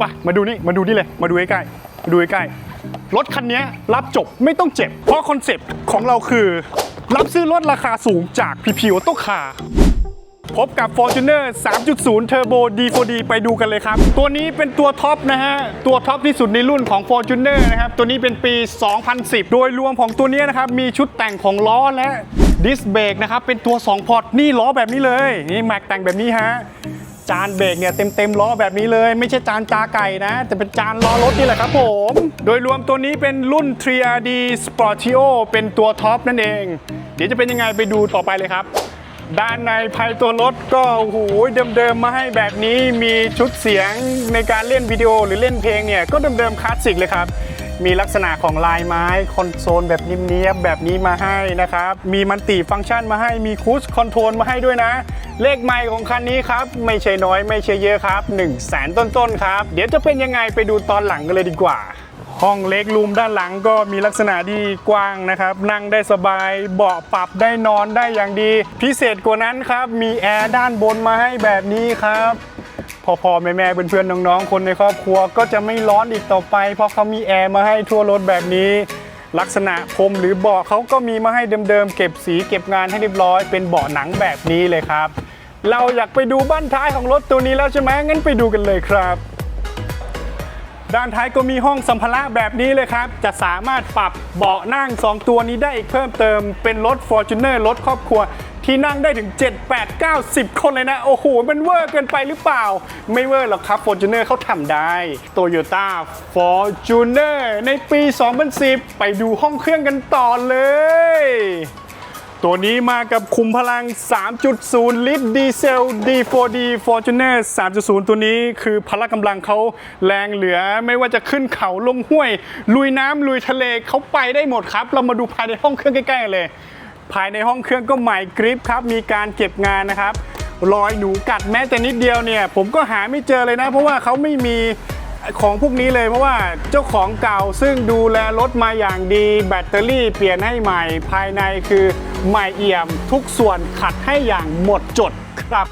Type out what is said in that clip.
ไปมาดูนี่มาดูนี่เลยมาดูใกล้ๆมาดูใกล้ๆรถคันนี้รับจบไม่ต้องเจ็บ เพราะคอนเซปต์ของเราคือ รับซื้อรถราคาสูงจากพีพีออโต้คาร์พบกับ Fortuner 3.0 Turbo D4D ไปดูกันเลยครับ ตัวนี้เป็นตัวท็อปนะฮะ ตัวท็อปที่สุดในรุ่นของ Fortuner นะครับ ตัวนี้เป็นปี 2010 โดยรวมของตัวนี้นะครับ มีชุดแต่งของล้อและดิสเบรกนะครับ เป็นตัว 2 พอร์ต นี่ล้อแบบนี้เลย นี่แม็กแต่งแบบนี้ฮะ จานเบรกเนี่ยเต็มเต็มๆล้อแบบนี้เลย ไม่ใช่จานตาไก่นะ แต่เป็นจานล้อรถนี่แหละครับผม โดยรวมตัวนี้เป็นรุ่น 3RD Sportio เป็นตัวท็อปนั่นเอง เดี๋ยวจะเป็นยังไงไปดูต่อไปเลยครับ ด้านในภายตัวรถก็โอ้โหเดิมๆมาให้แบบนี้มีชุดเสียงในการเล่นวิดีโอหรือเล่นเพลงเนี่ยก็เดิมๆคลาสสิกเลยครับมีลักษณะของลายไม้คอนโซลแบบนิ่มเนียบแบบนี้มาให้นะครับ มีมันติฟังก์ชันมาให้มีคูสคอนโทรลมาให้ด้วยนะ เลขไมล์ของคันนี้ครับ ไม่ใช่น้อยไม่ใช่เยอะครับ1 0 0 0 0แสนต้นๆครับ เดี๋ยวจะเป็นยังไงไปดูตอนหลังกันเลยดีกว่า ห้องเล็กรูมด้านหลังก็มีลักษณะที่กว้างนะครับ นั่งได้สบายเบาะปรับได้นอนได้อย่างดี พิเศษกว่านั้นครับ มีแอร์ด้านบนมาให้แบบนี้ครับพอพ่อๆแม่แม่ๆเพื่อนๆน้องๆ คนในครอบครัวก็จะไม่ร้อนอีกต่อไป เพราะเขามีแอร์มาให้ทั่วรถแบบนี้ ลักษณะพรมหรือเบาะเขาก็มีมาให้เดิมๆ เก็บสีเก็บงานให้เรียบร้อย เป็นเบาะหนังแบบนี้เลยครับ เราอยากไปดูบ้านท้ายของรถตัวนี้แล้วใช่ไหมงั้นไปดูกันเลยครับ ด้านท้ายก็มีห้องสัมภาระแบบนี้เลยครับ จะสามารถปรับเบาะนั่ง 2 ตัวนี้ได้อีกเพิ่มเติมเป็นรถ Fortuner รถครอบครัว ที่นั่งได้ถึง 7 8 9 10 คนเลยนะ โอ้โห มันเวอร์เกินไปหรือเปล่า ไม่เวอร์หรอกครับ Fortuner เขาทำได้ Toyota Fortuner ในปี 2010 ไปดูห้องเครื่องกันต่อเลย ตัวนี้มากับคุมพลัง 3.0 ลิตรดีเซล D4D Fortuner 3.0 ตัวนี้คือพละกำลังเขาแรงเหลือไม่ว่าจะขึ้นเขาลงห้วย ลุยน้ำลุยทะเลเขาไปได้หมดครับ เรามาดูภายในห้องเครื่องใกล้ๆกันเลย ภายในห้องเครื่องก็ใหม่กริปครับ มีการเก็บงานนะครับ รอยหนูกัดแม้แต่นิดเดียวเนี่ย ผมก็หาไม่เจอเลยนะ เพราะว่าเขาไม่มี ของพวกนี้เลยเพราะว่าเจ้าของเก่าซึ่งดูแลรถมาอย่างดี แบตเตอรี่เปลี่ยนให้ใหม่ภายในคือใหม่เอี่ยมทุกส่วนขัดให้อย่างหมดจดครับ